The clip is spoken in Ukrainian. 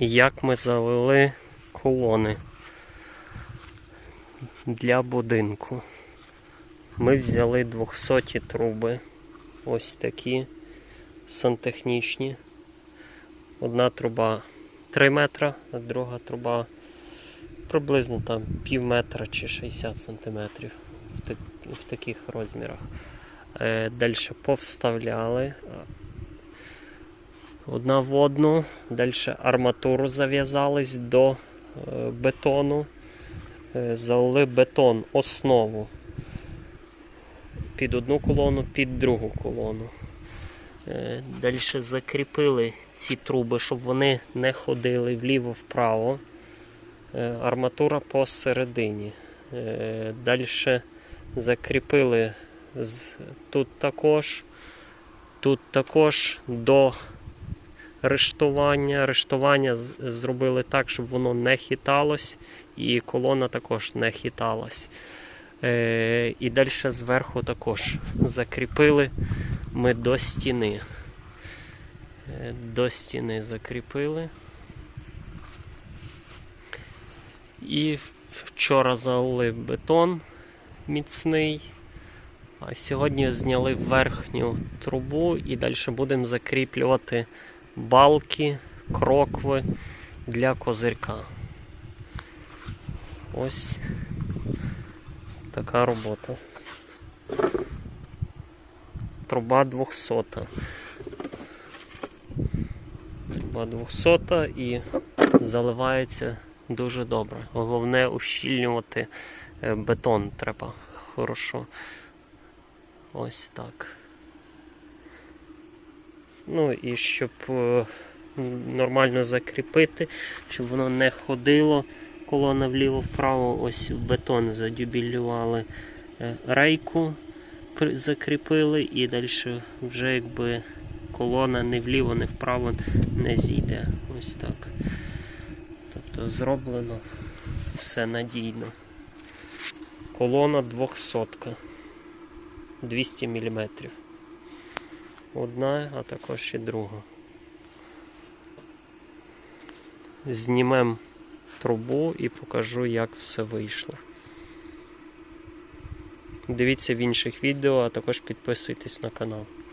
як ми завели колони для будинку. Ми взяли 200 труби, ось такі сантехнічні. Одна труба 3 метра, а друга труба приблизно там пів метра чи 60 сантиметрів в, таких розмірах. Е, Далі повставляли. Одна в одну, далі арматуру зав'язались до е, бетону, Е, залили бетон, основу під одну колону, під другу колону. Далі закріпили ці труби, щоб вони не ходили вліво-вправо. Е, Арматура посередині. Далі закріпили тут також, тут також до рештування. Рештування зробили так, щоб воно не хиталось, і колона також не хиталась. Е, і далі зверху також закріпили ми до стіни. Е, До стіни закріпили. І вчора залили бетон міцний. А сьогодні зняли верхню трубу і далі будемо закріплювати балки, крокви для козирка. Ось така робота. Труба 200. Труба 200 і заливається дуже добре. Головне ущільнювати е, бетон треба хорошо. Ось так. Ну і щоб е, нормально закріпити, щоб воно не ходило колона вліво-вправо, ось бетон задюбілювали е, рейку, закріпили і далі вже якби колона не вліво, не вправо не зійде. Ось так. Тобто зроблено все надійно. Колона 200. 200 мм. Одна, а також і друга. Знімемо трубу і покажу, як все вийшло. Дивіться в інших відео, а також підписуйтесь на канал.